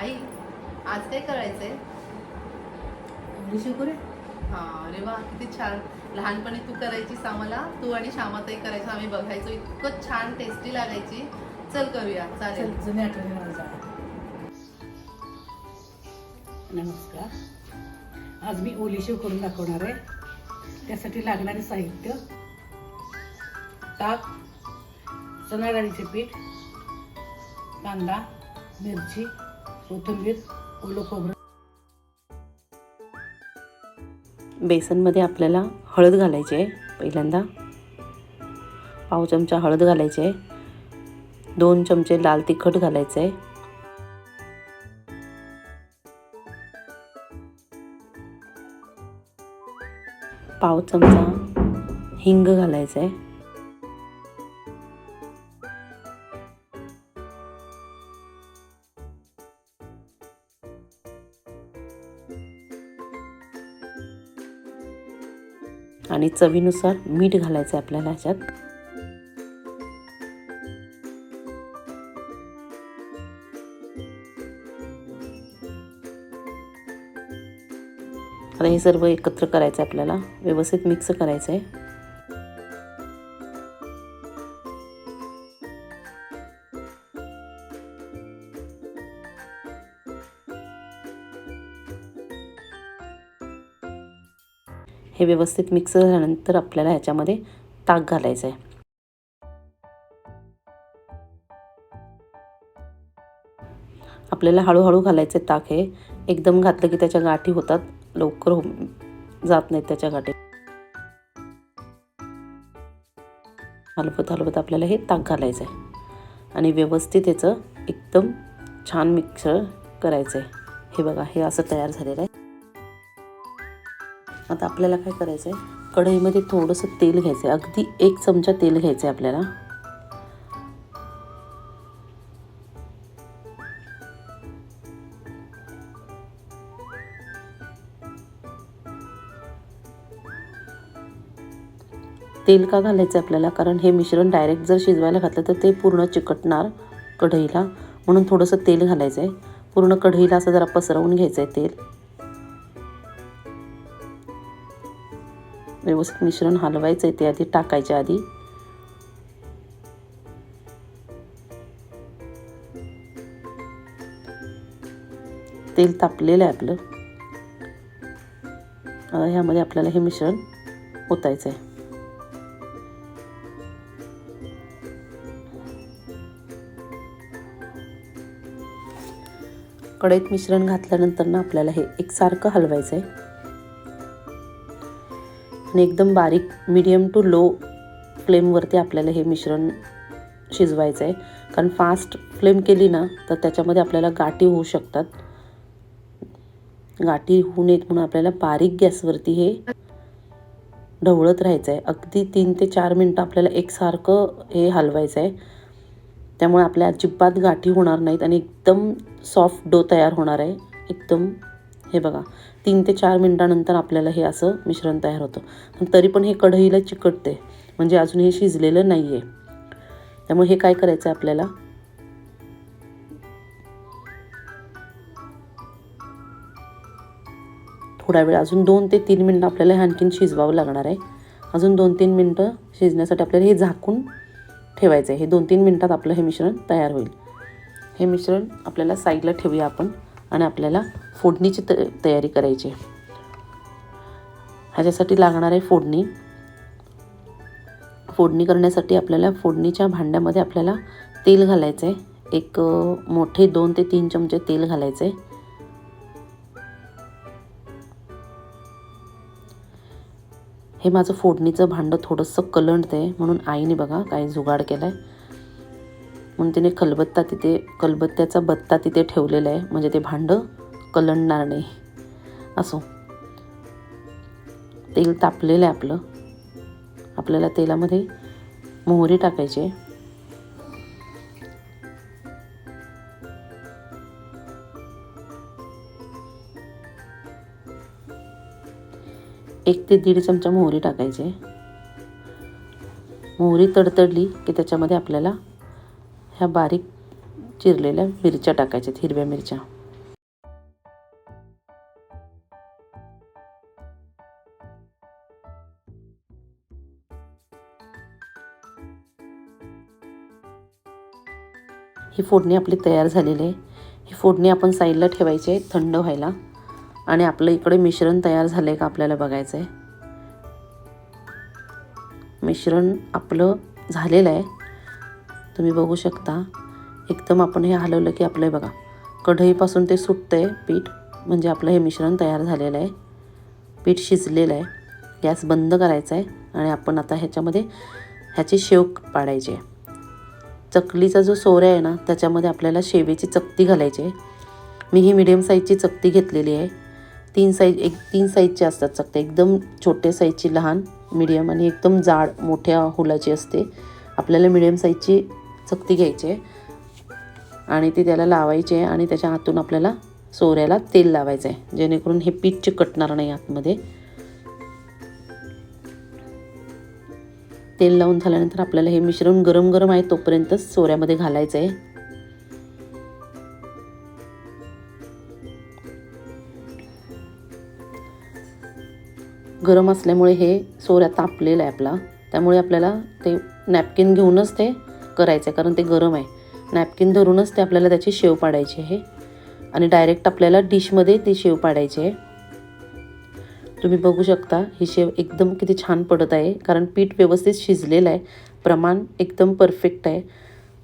आई आज काय करायचंय? शिवकुरे हा अरे वा किती छान. लहानपणी तू करायचीस आम्हाला तू आणि श्यामाताई करायचं आम्ही बघायचो. इतकं छान टेस्टी लागायची. चल करूया चालेल. चल जुन्या आठवणी नमस्कार. आज मी ओली शेव करून दाखवणार आहे. त्यासाठी लागणारे साहित्य ताक चणा डाळीचे पीठ कांदा मिरची कोथिंबीर ओलं खोबरं. बेसनमध्ये आपल्याला हळद घालायची आहे पहिल्यांदा. पाव चमचा हळद घालायची आहे. दोन चमचे लाल तिखट घालायचं आहे. पाव चमचा हिंग घालायचं आहे. आणि चवीनुसार मीठ घालायचं आहे आपल्याला ह्याच्यात. आता हे सर्व एकत्र करायचं आहे आपल्याला. व्यवस्थित मिक्स करायचं आहे हे व्यवस्थित मिक्स झाल्यानंतर आपल्याला ह्याच्यामध्ये ताक घालायचं आहे आपल्याला हळूहळू घालायचं आहे ताक हे. एकदम घातलं की त्याच्या गाठी होतात. लवकर हो जात नाहीत त्याच्या गाठी. हलवत हलवत आपल्याला हे ताक घालायचं आहे आणि व्यवस्थित याचं एकदम छान मिक्सर करायचं आहे हे बघा हे असं तयार झालेलं आहे. आता आपल्याला काय करायचं आहे कढईमध्ये थोडंसं तेल घ्यायचं आहे अगदी एक चमचा तेल घ्यायचं आहे आपल्याला. तेल का घालायचं आहे आपल्याला? कारण हे मिश्रण डायरेक्ट जर शिजवायला घातलं तर ते पूर्ण चिकटणार कढईला. म्हणून थोडंसं तेल घालायचं आहे पूर्ण कढईला असं जरा पसरवून घ्यायचं आहे तेल. व्यवस्थित मिश्रण हलवायचं आहे ते आधी टाकायच्या आधी. तेल तापलेलं आहे आपलं. आता ह्यामध्ये आपल्याला हे मिश्रण ओतायचं आहे कढईत मिश्रण घातल्यानंतर ना आपल्याला हे एकसारखं हलवायचं आहे आणि एकदम बारीक मीडियम टू लो फ्लेमवरती आपल्याला हे मिश्रण शिजवायचं आहे. कारण फास्ट फ्लेम केली ना तर त्याच्यामध्ये आपल्याला गाठी होऊ शकतात. गाठी होऊ नयेत म्हणून आपल्याला बारीक गॅसवरती हे ढवळत राहायचं आहे अगदी तीन ते चार मिनटं आपल्याला एकसारखं हे हलवायचं आहे त्यामुळे आपल्या अजिबात गाठी होणार नाहीत आणि एकदम सॉफ्ट डो तयार होणार आहे. एकदम हे बघा. तीन ते चार मिनटानंतर आपल्याला हे असं मिश्रण तयार होतं. पण तरी पण हे कढईला चिकटते. म्हणजे अजून हे शिजलेलं नाही आहे त्यामुळे हे काय करायचं आहे आपल्याला? थोडा वेळ अजून दोन ते तीन मिनटं आपल्याला हे आणखीन शिजवावं लागणार आहे. अजून दोन तीन मिनटं शिजण्यासाठी आपल्याला हे झाकून ठेवायचं आहे हे दोन तीन मिनटात आपलं हे मिश्रण तयार होईल. हे मिश्रण आपल्याला साईडला ठेवूया आपण आणि आपल्याला फोडणीची त तयारी करायची. आहे ह्याच्यासाठी लागणार आहे फोडणी. फोडणी करण्यासाठी आपल्याला फोडणीच्या भांड्यामध्ये आपल्याला तेल घालायचं आहे. एक मोठे दोन ते तीन चमचे तेल घालायचे आहे. हे माझं फोडणीचं भांडं थोडंसं कलंडतं आहे म्हणून आईने बघा काय जुगाड केला आहे म्हणून तिने खलबत्ता तिथे कलबत्त्याचा बत्ता तिथे ठेवलेला आहे. म्हणजे ते भांडं कलंडणार नाही. असो. तेल तापलेलं आहे आपलं. आपल्याला तेलामध्ये मोहरी टाकायची. एक ते दीड चमचा मोहरी टाकायचे. मोहरी तडतडली की त्याच्यामध्ये आपल्याला ह्या बारीक चिरलेल्या मिरच्या टाकायच्यात हिरव्या मिरच्या. ही फोडणी आपली तयार झालेली आहे. ही फोडणी आपण साईडला ठेवायची आहे थंड व्हायला. आणि आपलं इकडे मिश्रण तयार झालं आहे का आपल्याला बघायचं आहे. मिश्रण आपलं झालेलं आहे. तुम्ही बघू शकता. एकदम आपण हे हलवलं की आपलं बघा. कढईपासून ते सुटतं आहे पीठ. म्हणजे आपलं हे मिश्रण तयार झालेलं आहे. पीठ शिजलेलं आहे. गॅस बंद करायचा आहे. आणि आपण आता ह्याच्यामध्ये ह्याची शेव पाडायची आहे. चकलीचा जो सोऱ्या आहे ना त्याच्यामध्ये आपल्याला शेवेची चकती घालायची आहे. मी ही मिडियम साईजची चकती घेतलेली आहे. तीन साईज एक तीन साईजची असतात चकत्या. एकदम छोट्या साईजची लहान मिडियम आणि एकदम जाड मोठ्या हुलाची असते. आपल्याला मिडियम साईजची चकती घ्यायची आहे. आणि ती त्याला लावायची आहे आणि त्याच्या हातून आपल्याला सोऱ्याला तेल लावायचं आहे. जेणेकरून हे पीठ चिकटणार नाही आतमध्ये. तेल लावून झाल्यानंतर आपल्याला हे मिश्रण गरम गरम आहे तोपर्यंतच सोऱ्यामध्ये घालायचं आहे गरम असल्यामुळे हे सोऱ्या तापलेलं आहे आपला. त्यामुळे आपल्याला ते नॅपकिन घेऊनच ते करायचं आहे कारण ते गरम आहे. नॅपकिन धरूनच ते आपल्याला त्याची शेव पाडायची आहे. आणि डायरेक्ट आपल्याला डिशमध्ये ती शेव पाडायची आहे. तुम्ही बघू शकता ही शेव एकदम किती छान पडत आहे. कारण पीठ व्यवस्थित शिजलेलं आहे. प्रमाण एकदम परफेक्ट आहे.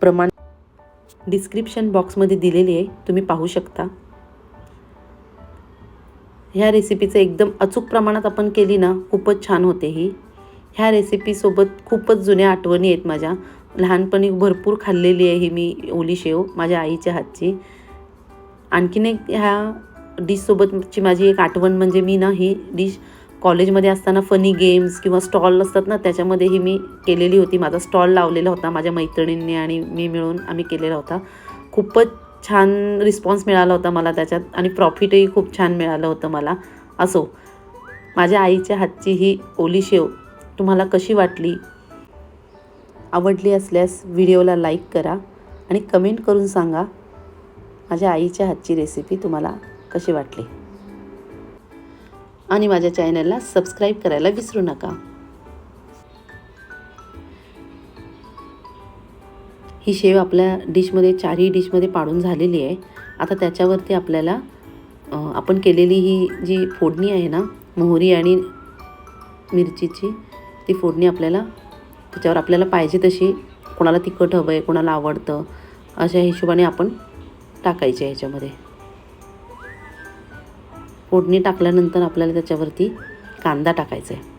प्रमाण डिस्क्रिप्शन बॉक्समध्ये दिलेली आहे. तुम्ही पाहू शकता. ह्या रेसिपीचं एकदम अचूक प्रमाणात आपण केली ना खूपच छान होते ही. ह्या रेसिपीसोबत खूपच जुन्या आठवणी आहेत माझ्या. लहानपणी भरपूर खाल्लेली आहे ही मी ओली शेव माझ्या आईच्या हातची. आणखीन एक ह्या डिशसोबतची माझी एक आठवण म्हणजे मी ना ही डिश कॉलेजमध्ये असताना फनी गेम्स किंवा स्टॉल असतात ना त्याच्यामध्येही मी केलेली होती. माझा स्टॉल लावलेला होता माझ्या मैत्रिणींनी आणि मी मिळून आम्ही केलेला होता. खूपच छान रिस्पॉन्स मिळाला होता मला त्याच्यात आणि प्रॉफिटही खूप छान मिळालं होतं मला. असो माझ्या आईच्या हातची ही ओली शेव तुम्हाला कशी वाटली? आवडली असल्यास व्हिडिओला लाईक करा आणि कमेंट करून सांगा. माझ्या आईच्या हातची रेसिपी तुम्हाला कशी वाटली? आणि माझ्या चॅनलला सबस्क्राईब करायला विसरू नका. ही शेव आपल्या डिशमध्ये चारही डिशमध्ये पाडून झालेली आहे. आता त्याच्यावरती आपल्याला आपण केलेली ही जी फोडणी आहे ना मोहरी आणि मिरचीची ती फोडणी आपल्याला त्याच्यावर आपल्याला पाहिजे तशी कोणाला तिखट हवं आहे कोणाला आवडतं अशा हिशोबाने आपण टाकायचे ह्याच्यामध्ये फोडणी टाकल्यानंतर आपल्याला त्याच्यावरती कांदा टाकायचा आहे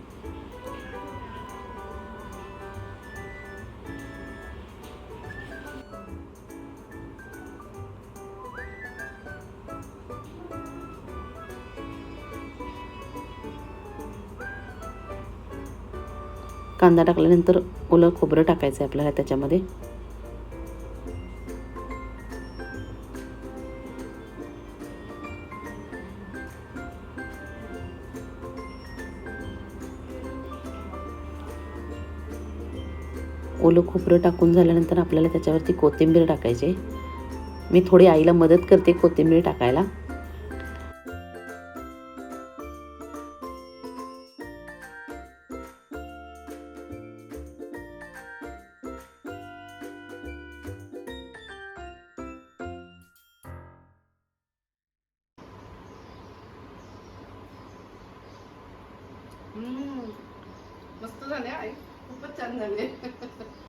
कांदा टाकल्यानंतर ओलं खोबरं टाकायचं आहे आपल्याला त्याच्यामध्ये. ओलं खोबरं टाकून झाल्यानंतर आपल्याला त्याच्यावरती कोथिंबीर टाकायची. मी थोडी आईला मदत करते कोथिंबीर टाकायला. मस्त झाले आई. खूपच छान झाले